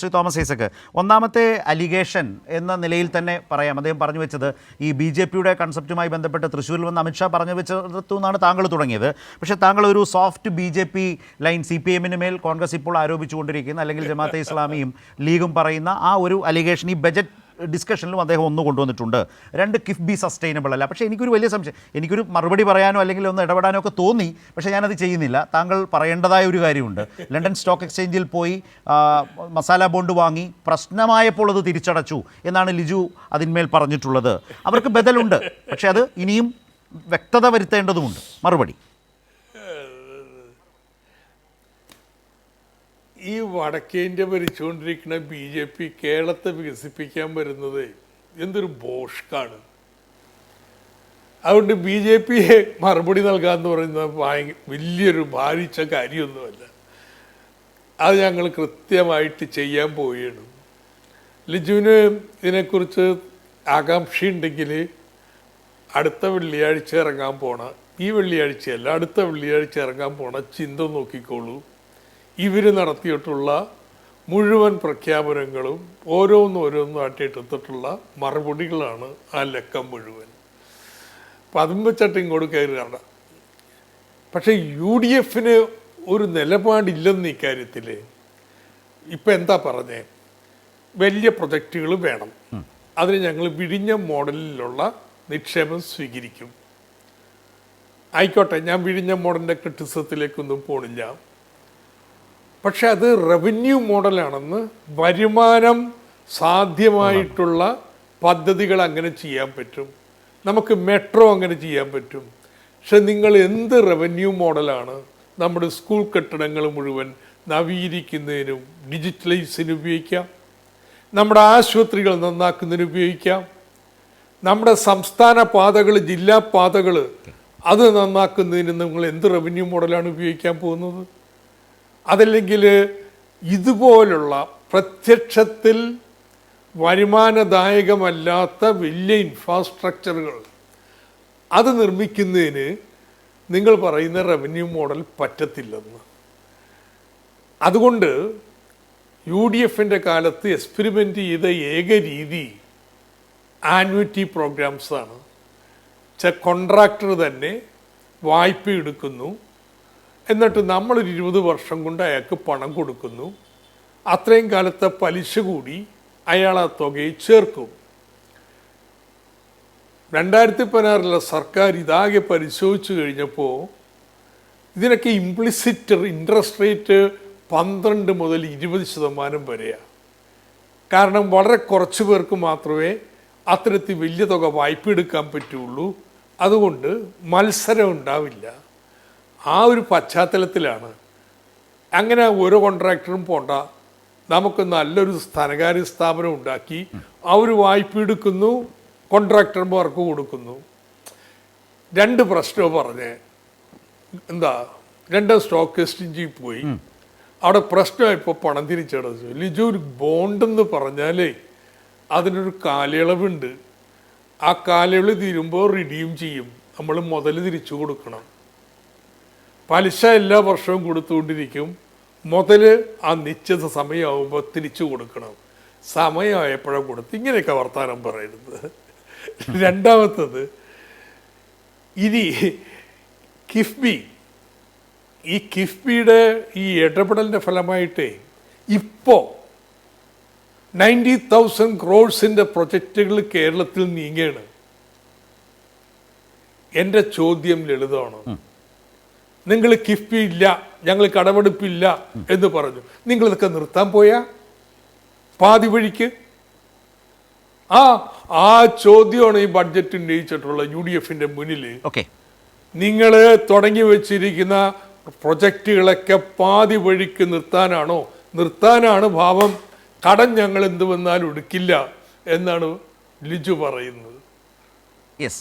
Shri Thomas Isaac ഒന്നാമത്തെ allegation എന്ന നിലയിൽ തന്നെ പറയാം. അദ്ദേഹം പറഞ്ഞു വെച്ചത് ഈ ബി ജെ പിയുടെ കൺസെപ്റ്റുമായി ബന്ധപ്പെട്ട് തൃശ്ശൂരിൽ വന്ന് അമിത്ഷാ പറഞ്ഞു വെച്ചതു നിന്നാണ് താങ്കൾ തുടങ്ങിയത്. പക്ഷേ താങ്കൾ ഒരു soft B J P line C P എമ്മിന് മേൽ കോൺഗ്രസ് ഇപ്പോൾ ആരോപിച്ചുകൊണ്ടിരിക്കുന്ന അല്ലെങ്കിൽ ജമാഅത്തെ ഇസ്ലാമിയും ലീഗും പറയുന്ന ആ ഒരു അലിഗേഷൻ ഈ ബജറ്റ് ഡിസ്കഷനിലും അദ്ദേഹം ഒന്ന് കൊണ്ടുവന്നിട്ടുണ്ട്. രണ്ട് കിഫ്ബി സസ്റ്റൈനബിൾ അല്ല. പക്ഷേ എനിക്കൊരു വലിയ സംശയം. എനിക്കൊരു മറുപടി പറയാനോ അല്ലെങ്കിൽ ഒന്ന് ഇടപെടാനോ ഒക്കെ തോന്നി. പക്ഷേ ഞാനത് ചെയ്യുന്നില്ല. താങ്കൾ പറയേണ്ടതായ ഒരു കാര്യമുണ്ട്. ലണ്ടൻ സ്റ്റോക്ക് എക്സ്ചേഞ്ചിൽ പോയി മസാല ബോണ്ട് വാങ്ങി പ്രശ്നമായപ്പോൾ അത് തിരിച്ചടച്ചു എന്നാണ് ലിജു അതിന്മേൽ പറഞ്ഞിട്ടുള്ളത്. അവർക്ക് ബദലുണ്ട്. പക്ഷേ അത് ഇനിയും വ്യക്തത വരുത്തേണ്ടതുമുണ്ട്. മറുപടി. ഈ വടക്കേ ഇന്ത്യ ഭരിച്ചുകൊണ്ടിരിക്കുന്ന ബി ജെ പി കേരളത്തെ വികസിപ്പിക്കാൻ വരുന്നത് എന്തൊരു ബോഷ്കാണ്. അതുകൊണ്ട് ബി ജെ പിയെ മറുപടി നൽകാന്ന് പറയുന്നത് വലിയൊരു ഭാരിച്ച കാര്യമൊന്നുമല്ല. അത് ഞങ്ങൾ കൃത്യമായിട്ട് ചെയ്യാൻ പോവുകയാണ്. ലിജുവിന് ഇതിനെക്കുറിച്ച് ആകാംക്ഷയുണ്ടെങ്കിൽ അടുത്ത വെള്ളിയാഴ്ച ഇറങ്ങാൻ പോണ ഈ വെള്ളിയാഴ്ചയല്ല അടുത്ത വെള്ളിയാഴ്ച ഇറങ്ങാൻ പോണ ചിന്ത നോക്കിക്കോളൂ. ഇവർ നടത്തിയിട്ടുള്ള മുഴുവൻ പ്രഖ്യാപനങ്ങളും ഓരോന്നും ഓരോന്നുമായിട്ട് എടുത്തിട്ടുള്ള മറുപടികളാണ് ആ ലക്കം മുഴുവൻ. വെച്ചിട്ട് ഇങ്ങോട്ട് കയറി കാണാം പക്ഷേ യു ഡി എഫിന് ഒരു നിലപാടില്ലെന്ന് ഇക്കാര്യത്തിൽ ഇപ്പം എന്താ പറഞ്ഞേ? വലിയ പ്രൊജക്റ്റുകൾ വേണം. അതിന് ഞങ്ങൾ വിഴിഞ്ഞ മോഡലിലുള്ള നിക്ഷേപം സ്വീകരിക്കും. ആയിക്കോട്ടെ ഞാൻ വിഴിഞ്ഞ മോഡലിന്റെ ക്രിറ്റിസത്തിലേക്കൊന്നും പോണില്ല. പക്ഷെ അത് റവന്യൂ മോഡലാണെന്ന് വരുമാനം സാധ്യമായിട്ടുള്ള പദ്ധതികൾ അങ്ങനെ ചെയ്യാൻ പറ്റും. നമുക്ക് മെട്രോ അങ്ങനെ ചെയ്യാൻ പറ്റും. പക്ഷെ നിങ്ങൾ എന്ത് റവന്യൂ മോഡലാണ് നമ്മുടെ സ്കൂൾ കെട്ടിടങ്ങൾ മുഴുവൻ നവീകരിക്കുന്നതിനും ഡിജിറ്റലൈസിന് ഉപയോഗിക്കാം. നമ്മുടെ ആശുപത്രികൾ നന്നാക്കുന്നതിന് ഉപയോഗിക്കാം. നമ്മുടെ സംസ്ഥാന പാതകൾ ജില്ലാ പാതകൾ അത് നന്നാക്കുന്നതിന് നിങ്ങൾ എന്ത് റവന്യൂ മോഡലാണ് ഉപയോഗിക്കാൻ പോകുന്നത്? അതല്ലെങ്കിൽ ഇതുപോലുള്ള പ്രത്യക്ഷത്തിൽ വരുമാനദായകമല്ലാത്ത വലിയ ഇൻഫ്രാസ്ട്രക്ചറുകൾ അത് നിർമ്മിക്കുന്നതിന് നിങ്ങൾ പറയുന്ന റവന്യൂ മോഡൽ പറ്റത്തില്ലെന്ന്. അതുകൊണ്ട് യു ഡി എഫിന്റെ കാലത്ത് എക്സ്പെരിമെന്റ് ചെയ്ത ഏക രീതി ആനുവിറ്റി പ്രോഗ്രാംസാണ് കോൺട്രാക്ടർ തന്നെ വായ്പ എടുക്കുന്നു എന്നിട്ട് നമ്മളൊരു ഇരുപത് വർഷം കൊണ്ട് അയാൾക്ക് പണം കൊടുക്കുന്നു. അത്രയും കാലത്തെ പലിശ കൂടി അയാൾ ആ തുകയിൽ ചേർക്കും. രണ്ടായിരത്തി പതിനാറിലെ സർക്കാർ ഇതാകെ പരിശോധിച്ചു കഴിഞ്ഞപ്പോൾ ഇതിനൊക്കെ ഇംപ്ലിസിറ്റ് ഇൻട്രസ്റ്റ് റേറ്റ് പന്ത്രണ്ട് മുതൽ ഇരുപത് ശതമാനം വരെയാണ് കാരണം വളരെ കുറച്ച് പേർക്ക് മാത്രമേ അത്തരത്തിൽ വലിയ തുക വായ്പ എടുക്കാൻ പറ്റുള്ളൂ. അതുകൊണ്ട് മത്സരം ഉണ്ടാവില്ല. ആ ഒരു പശ്ചാത്തലത്തിലാണ്. അങ്ങനെ ഓരോ കോൺട്രാക്ടറും പോണ്ട. നമുക്ക് നല്ലൊരു ധനകാര്യ സ്ഥാപനം ഉണ്ടാക്കി അവർ വായ്പ എടുക്കുന്നു കോൺട്രാക്ടർമാർക്ക് കൊടുക്കുന്നു. രണ്ട് പ്രശ്നവും പറഞ്ഞ്. എന്താ രണ്ട് സ്റ്റോക്ക് എക്സ്ചേഞ്ചിൽ പോയി. അവിടെ പ്രശ്നമായപ്പോൾ പണം തിരിച്ചടച്ചു. ലിജു ഒരു ബോണ്ടെന്ന് പറഞ്ഞാലേ അതിനൊരു കാലയളവുണ്ട്. ആ കാലയളവ് തീരുമ്പോൾ റിഡീം ചെയ്യും. നമ്മൾ മുതൽ തിരിച്ചു കൊടുക്കണം. പലിശ എല്ലാ വർഷവും കൊടുത്തുകൊണ്ടിരിക്കും. മുതൽ ആ നിശ്ചിത സമയമാകുമ്പോൾ തിരിച്ചു കൊടുക്കണം. സമയമായപ്പോഴാണ് കൊടുത്ത് ഇങ്ങനെയൊക്കെ വർത്താനം പറയുന്നത്. രണ്ടാമത്തത് ഇനി കിഫ്ബി. ഈ കിഫ്ബിയുടെ ഈ ഇടപെടലിന്റെ ഫലമായിട്ട് ഇപ്പോൾ നയന്റി തൗസൻഡ് ക്രോഡ്സിന്റെ പ്രൊജക്റ്റുകൾ കേരളത്തിൽ നീങ്ങുകയാണ് എന്റെ ചോദ്യം ലളിതമാണ്. നിങ്ങൾ കിഫ്ബി ഇല്ല ഞങ്ങൾ കടമെടുപ്പില്ല എന്ന് പറഞ്ഞു. നിങ്ങൾ ഇതൊക്കെ നിർത്താൻ പോയാ? പാതി വഴിക്ക്? ആ ആ ചോദ്യമാണ് ഈ ബഡ്ജറ്റ് ഉന്നയിച്ചിട്ടുള്ള യു ഡി എഫിന്റെ മുന്നിൽ ഓക്കെ. നിങ്ങൾ തുടങ്ങി വെച്ചിരിക്കുന്ന പ്രൊജക്റ്റുകളൊക്കെ പാതി വഴിക്ക് നിർത്താനാണോ? നിർത്താനാണ് ഭാവം. കടം ഞങ്ങൾ എന്ത് വന്നാലും എടുക്കില്ല എന്നാണ് ലിജു പറയുന്നത്. യെസ്